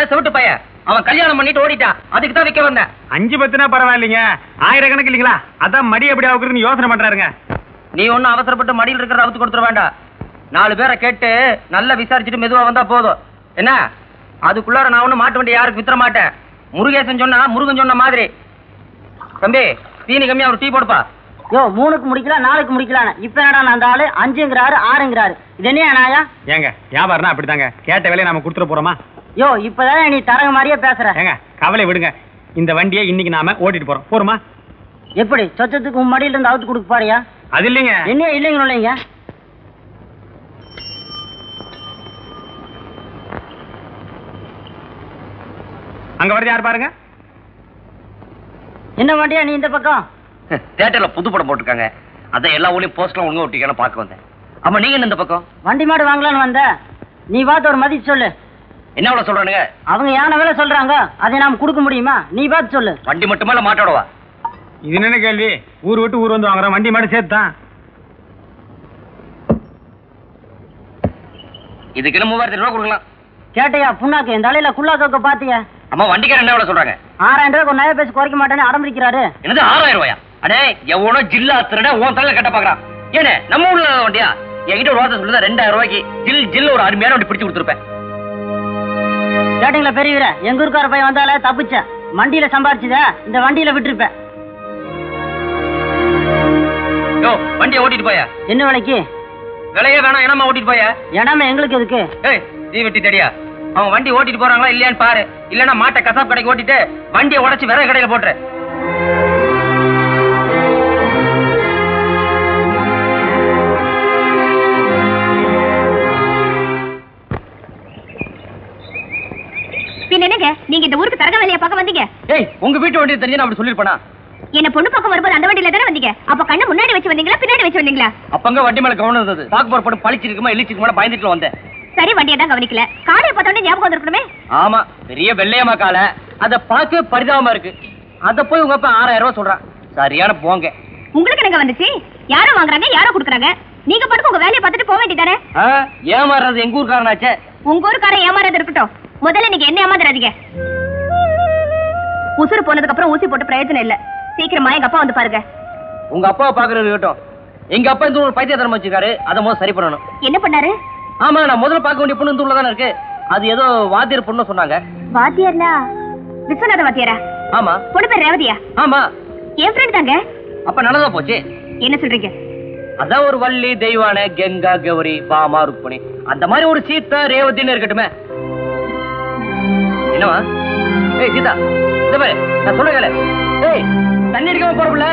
தானே செவிட்டு பையன். அவன் கல்யாணம் பண்ணிட்டு ஓடிட்டான் அதுக்கு தான் விற்க வந்தேன். அஞ்சு பத்துனா பரவாயில்லைங்க. ஆயிரக்கணக்கு இல்லைங்களா? அதான் மடி எப்படி ஆகுறதுன்னு யோசனை பண்றாருங்க. நீ ஒன்னும் அவசரப்பட்டு மடியில் இருக்கிற அவுத்து கொடுத்துட வேண்டாம். நாலு பேரை கேட்டு நல்லா விசாரிச்சுட்டு மெதுவா வந்தா போதும். என்ன? அதுக்குள்ளார நான் ஒன்னும் மாட்ட வேண்டிய யாருக்கு வித்துற மாட்டேன். முருகேசன் சொன்னா முருகன் சொன்ன மாதிரி. தம்பி தீனி கம்மியா ஒரு டீ போடுப்பா. யோ மூணுக்கு முடிக்கலாம் நாலுக்கு முடிக்கலாம் இப்ப என்னடா அந்த ஆளு? அஞ்சுங்கிறாரு ஆறுங்கிறாரு. இது என்ன நாயா? ஏங்க வியாபாரம்னா அப்படிதாங்க. கேட்ட வேலையை நாம கொடுத்துட போறோமா? யோ இப்பதான் நீ தரங்க மாதிரியே பேசுற. ஏங்க கவலை விடுங்க. இந்த வண்டியை இன்னைக்கு நாம ஓட்டிட்டு போறோம். போறோமா? எப்படி? சொச்சத்துக்கு உன் மடியில இருந்து அவுத்து கொடுக்க போறியா? அது இல்லைங்க. என்ன இல்லைங்க இல்லைங்க அங்க வருது யார் பாருங்க? என்ன வண்டியா நீ இந்த பக்கம்? தியேட்டர்ல புது படம் போட்டிருக்காங்க. அதான் எல்லா ஊர்லயும் போஸ்ட்லாம் ஒழுங்கா ஒட்டிக்கலாம் பார்க்க வந்தேன். ஆமா நீங்க என்ன இந்த பக்கம்? வண்டி மாடு வாங்கலான்னு வந்த. நீ பார்த்து ஒரு மதிப்பு சொல்லு. என்ன அவ்வளவு சொல்றானுங்க? அவங்க யானை வேலை சொல்றாங்க அதை நாம் கொடுக்க முடியுமா? நீ பார்த்து சொல்லு. வண்டி மட்டுமே இல்ல மாட்டோடவா. இது என்ன கேள்வி? ஊர் விட்டு ஊர் வந்து வாங்குறோம் வண்டி மாடு சேர்த்து? தான் இதுக்கு என்ன மூவாயிரத்தி ரூபா கொடுக்கலாம். கேட்டையா புண்ணாக்கு இந்த தலையில குள்ளாக்க பாத்தியா? அம்மா வண்டிக்காரன் என்ன சொல்றாங்க? ஆறாயிரம் ஒரு நகை பேசி குறைக்க மாட்டேன்னு அடம்பிடிக்கிறாரு என்னது ஆறாயிரம் ரூபாயா? அடே எவனோ ஜில்லா திருட உன் தலையில கட்ட பாக்குறான். ஏனே நம்ம ஊர்ல வண்டியா? என்கிட்ட ஒரு வார்த்தை சொல்லுதா? ரெண்டாயிரம் ரூபாய்க்கு ஜில் ஜில் ஒரு அருமையான வண்டி பிடிச்சு கொடுத்துருப்பேன். கேட்டீங்களா பெரியவர எங்க ஊருக்கார பையன் வந்தாலே தப்பிச்ச. வண்டியில சம்பாரிச்சுத இந்த வண்டியில விட்டுருப்பேன் யோ வண்டியை ஓட்டிட்டு போயா? என்ன விலைக்கு? விலையே வேணாம் என்னமா ஓட்டிட்டு போயா? இடமே எங்களுக்கு எதுக்கு? ஏய் தீ வெட்டி தடியா? அவன் வண்டி ஓட்டிட்டு போறாங்களா இல்லையான்னு பாரு. இல்லன்னா மாட்டை கசாப் கடைக்கு ஓட்டிட்டு வண்டியை உடைச்சு விறகு கடையில போட்டுரு. என்னங்க? நீங்க இந்த ஊருக்கு தரக வேலையை பார்க்க வந்தீங்க? ஏய் உங்க வீட்டு வண்டி தெரிஞ்சு அப்படி சொல்லிருப்பேனா என்ன பொண்ணு பக்கம் வரும்போது அந்த வண்டியில தானே வந்தீங்க? அப்ப கண்ணு முன்னாடி வச்சு வந்தீங்களா பின்னாடி வச்சு வந்தீங்களா? அப்பங்க வண்டி மேல கவனம் இருந்தது. பாக்கு போற படம் பழிச்சிருக்குமா இழிச்சிருக்குமா பயந்துட்டு வந்தேன். சரி வண்டியை தான் கவனிக்கல. காலையை பார்த்தோன்னே ஞாபகம் வந்திருக்கணுமே? ஆமா பெரிய வெள்ளையம்மா கால. அத பார்க்க பரிதாபமா இருக்கு. அத போய் உங்க அப்பா ஆறாயிரம் ரூபாய் சொல்றான். சரியான போங்க. உங்களுக்கு என்னங்க வந்துச்சு? யாரோ வாங்குறாங்க யாரோ கொடுக்குறாங்க? நீங்க பாட்டுக்கு உங்க வேலையை பார்த்துட்டு போக வேண்டியதானே ஆ, ஏமாறுறது எங்க ஊர்க்காரனாச்சே? உங்க ஊருக்காரன் ஏமாறது இருக்கட்டும். முதல்ல நீங்க என்ன ஏமாந்துறாதீங்க உசுறு போனதுக்கு அப்புறம் ஊசி போட்டு பிரயோஜனம் இல்ல. சீக்கிரமா எங்க அப்பா வந்து பாருங்க. உங்க அப்பாவை பாக்குறது இருக்கட்டும். எங்க அப்பா இந்த ஒரு பைத்தியத்தனம் வச்சிருக்காரு. அதை முதல்ல சரி பண்ணணும். என்ன பண்ணாரு? ஆமா நான் முதல்ல பார்க்க வேண்டிய பொண்ணு இந்த ஊர்ல தானே இருக்கு. அது ஏதோ வாத்தியர் பொண்ணு சொன்னாங்க. வாத்தியார்னா? விஸ்வநாத வாத்தியாரா? ஆமா. பொண்ணு பேர் ரேவதியா? ஆமா. என் ஃப்ரெண்ட் தாங்க. அப்ப நல்லதா போச்சு? என்ன சொல்றீங்க? அதான் ஒரு வள்ளி தெய்வான கங்கா கௌரி பாமா ருக்மணி. அந்த மாதிரி ஒரு சீதா ரேவதின்னு இருக்கட்டுமே. என்னவா? ஏய் சீதா இந்த பாரு நான் சொல்ல கேளு. ஏய் தண்ணி அடிக்காம போறப்புல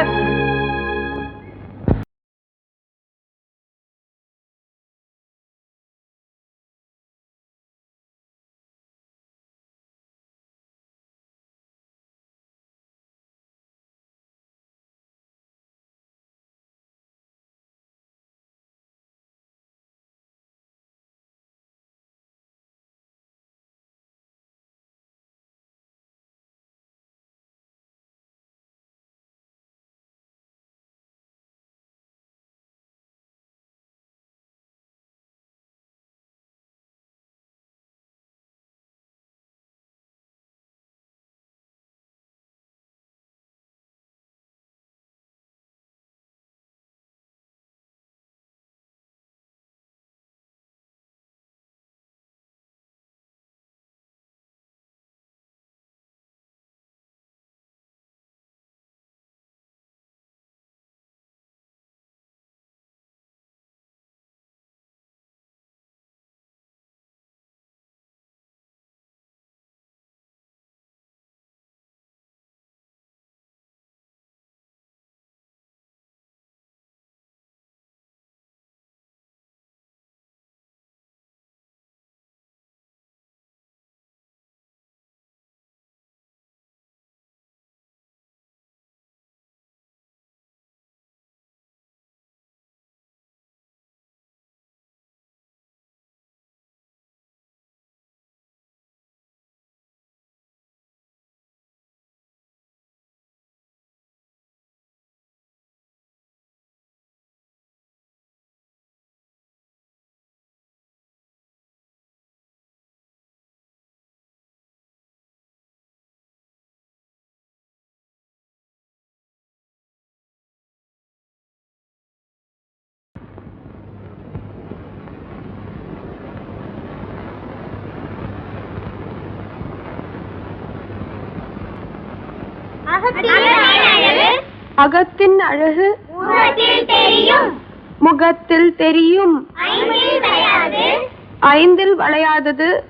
அகத்தின் அழகு முகத்தில் தெரியும். ஐந்தில் வளையாதது.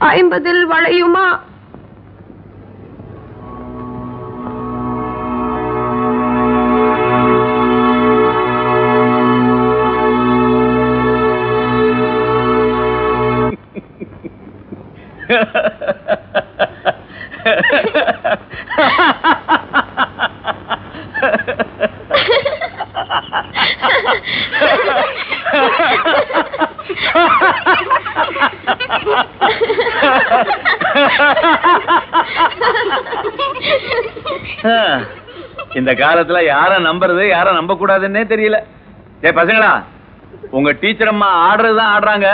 ஐம்பதில் வளையுமா? இந்த காலத்துல யார நம்புறது யார நம்ப கூடாதுன்னே தெரியல. ஏ பசங்களா உங்க டீச்சர் அம்மா ஆடுறதுதான் ஆடுறாங்க.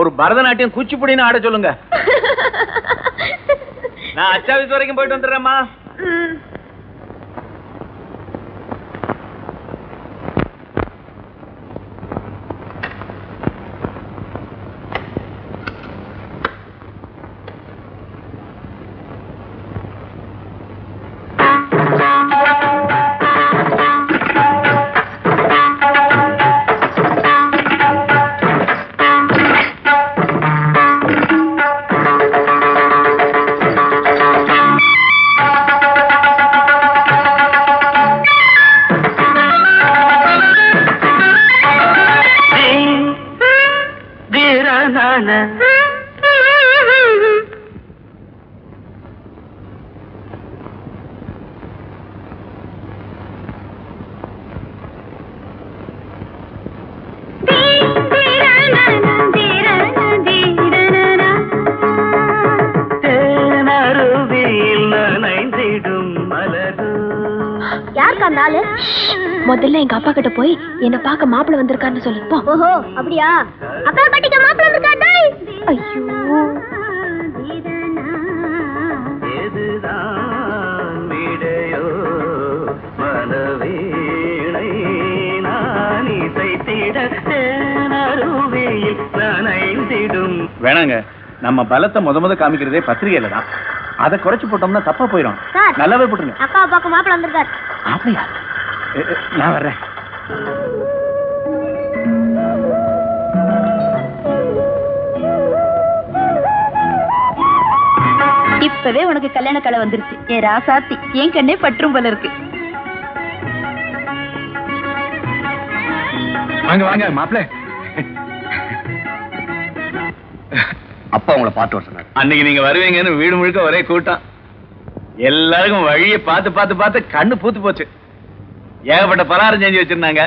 ஒரு பரதநாட்டியம் குச்சிப்புடின்னு ஆட சொல்லுங்க. நான் அச்சாவிஸ் வரைக்கும் போயிட்டு வந்துடுறேம்மா. முதல்ல எங்க அப்பா கிட்ட போய் என்ன பார்க்க மாப்பிள்ள வந்திருக்காருன்னு சொல்லு போ. ஓஹோ அப்படியா? அக்கா கட்டிக்க மாப்பிள்ள வந்திருக்காடா ஐயோ. வேணாங்க நம்ம பலத்தை முத முத காமிக்கிறதே பத்திரிகையில தான். அதை குறைச்சு போட்டோம்னா தப்பா போயிடும். நல்லாவே போட்டுருங்க. அக்கா பார்க்க மாப்பிள்ள வந்திருக்காரு. அப்படியா நான் வர்றேன். இப்பவே உனக்கு கல்யாண கலை வந்துருச்சு. ஏ ராசாத்தி என் கண்ணே பற்றும் போல இருக்கு. வாங்க வாங்க மாப்பிள்ள அப்பா உங்களை பார்த்து வர சொன்னார். அன்னைக்கு நீங்க வருவீங்கன்னு வீடு முழுக்க ஒரே கூட்டம். எல்லாருக்கும் வழியை பார்த்து பார்த்து பார்த்து கண்ணு பூத்து போச்சு. ஏகப்பட்ட பலகாரம் செஞ்சு வச்சிருந்தாங்க.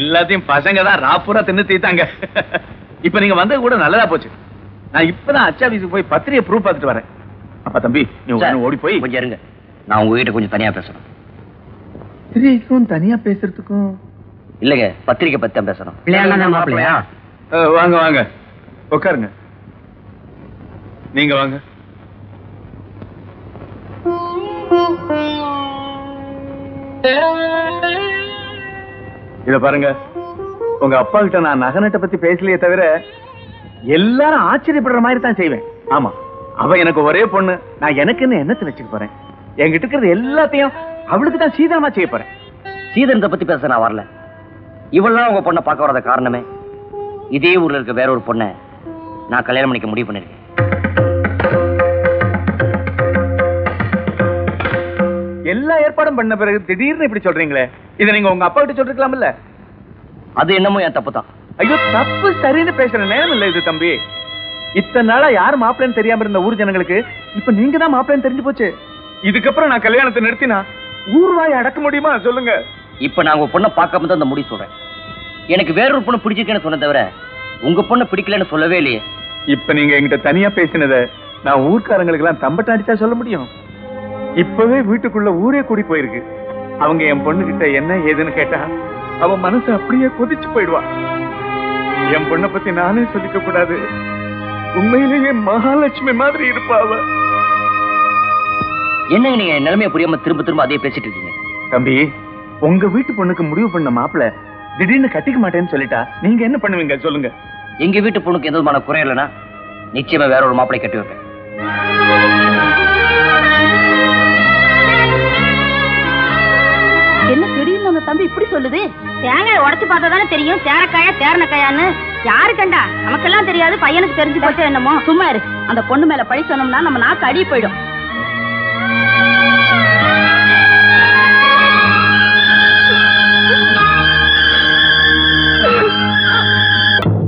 எல்லாத்தையும் பசங்க தான் ராப்பூரா தின்னு தீத்தாங்க இப்ப நீங்க வந்தது கூட நல்லதா போச்சு. நான் இப்பதான் அச்சாபீஸுக்கு போய் பத்திரிகை ப்ரூவ் பார்த்துட்டு வரேன். அப்பா தம்பி நீ உடனே ஓடி போய். கொஞ்சம் இருங்க. நான் உங்ககிட்ட கொஞ்சம் தனியா பேசணும். பத்திரிகைக்கும் தனியா பேசுறதுக்கும். இல்லைங்க பத்திரிக்கை பத்தி தான் பேசணும். வாங்க வாங்க. உட்காருங்க. நீங்க வாங்க. இத பாருங்க. உங்க அப்பா கிட்ட நான் நகனட்டை பத்தி பேசலையே தவிர எல்லாரும் ஆச்சரியப்படுற மாதிரி தான் செய்வேன். ஆமா அவ எனக்கு ஒரே பொண்ணு. நான் எனக்குன்னு என்னத்தை வச்சுக்க போறேன்? என்கிட்ட இருக்கிறது எல்லாத்தையும் அவளுக்கு தான் சீதனமா செய்ய போறேன். சீதனத்தை பத்தி பேச நான் வரல. இவெல்லாம் உங்க பொண்ணை பார்க்க வராத காரணமே இதே ஊர்ல இருக்க வேற ஒரு பொண்ணை நான் கல்யாணம் பண்ணிக்க முடிவு பண்ணிருக்கேன். எல்லா ஏற்பாடும் பண்ண பிறகு திடீர்னு இப்படி சொல்றீங்களே? இதை நீங்க உங்க அப்பா கிட்ட சொல்லிருக்கலாம்ல? அது என்னமோ என் தப்பு தான் ஐயோ தப்பு சரின்னு பேசுற நேரம் இல்ல இது தம்பி. இத்தனை நாளா யார் மாப்பிள்ளைன்னு தெரியாம இருந்த ஊர் ஜனங்களுக்கு இப்ப நீங்க தான் மாப்பிள்ளைன்னு தெரிஞ்சு போச்சு. இதுக்கப்புறம் நான் கல்யாணத்தை நிறுத்தினா ஊர்வாய் அடக்க முடியுமா? சொல்லுங்க. இப்ப நான் உங்க பொண்ணை பார்க்காம தான் இந்த முடிவு சொல்றேன். எனக்கு வேறொரு பொண்ணு பிடிச்சிருக்கேன்னு சொன்ன தவிர உங்க பொண்ணை பிடிக்கலன்னு சொல்லவே இல்லையே. இப்ப நீங்க என்கிட்ட தனியா பேசினத நான் ஊர்க்காரங்களுக்கு எல்லாம் தம்பட்ட அடிச்சா சொல்ல முடியும்? இப்பவே வீட்டுக்குள்ள ஊரே கூடி போயிருக்கு. அவங்க என் பொண்ணு கிட்ட என்ன ஏதுன்னு கேட்டா அவன் மனசு அப்படியே கொதிச்சு போயிடுவா. என் பொண்ணை பத்தி நானே சொல்லிக்க கூடாது. உண்மையிலேயே மகாலட்சுமி மாதிரி இருப்பா அவ. என்னங்க நீங்க நிலைமையை புரியாம திரும்ப திரும்ப அதே பேசிட்டு இருக்கீங்க? தம்பி உங்க வீட்டு பொண்ணுக்கு முடிவு பண்ண மாப்பிள திடீர்னு கட்டிக்க மாட்டேன்னு சொல்லிட்டா நீங்க என்ன பண்ணுவீங்க? சொல்லுங்க. எங்க வீட்டு பொண்ணுக்கு எந்த விதமான குறை இல்லைன்னா நிச்சயமா வேற ஒரு மாப்பிளை கட்டி வைப்பேன் இப்படி சொல்லுது? தேங்காய் உடைச்சு பார்த்தா தானே தெரியும். தேரக்காயா தேரணக்காயான்னு யாரு கண்டா? நமக்கெல்லாம் தெரியாது. பையனுக்கு தெரிஞ்சு போச்சு என்னமோ. சும்மா இரு. அந்த பொண்ணு மேல பழி சொன்னோம்னா நம்ம நாக்கு அடி போயிடும்.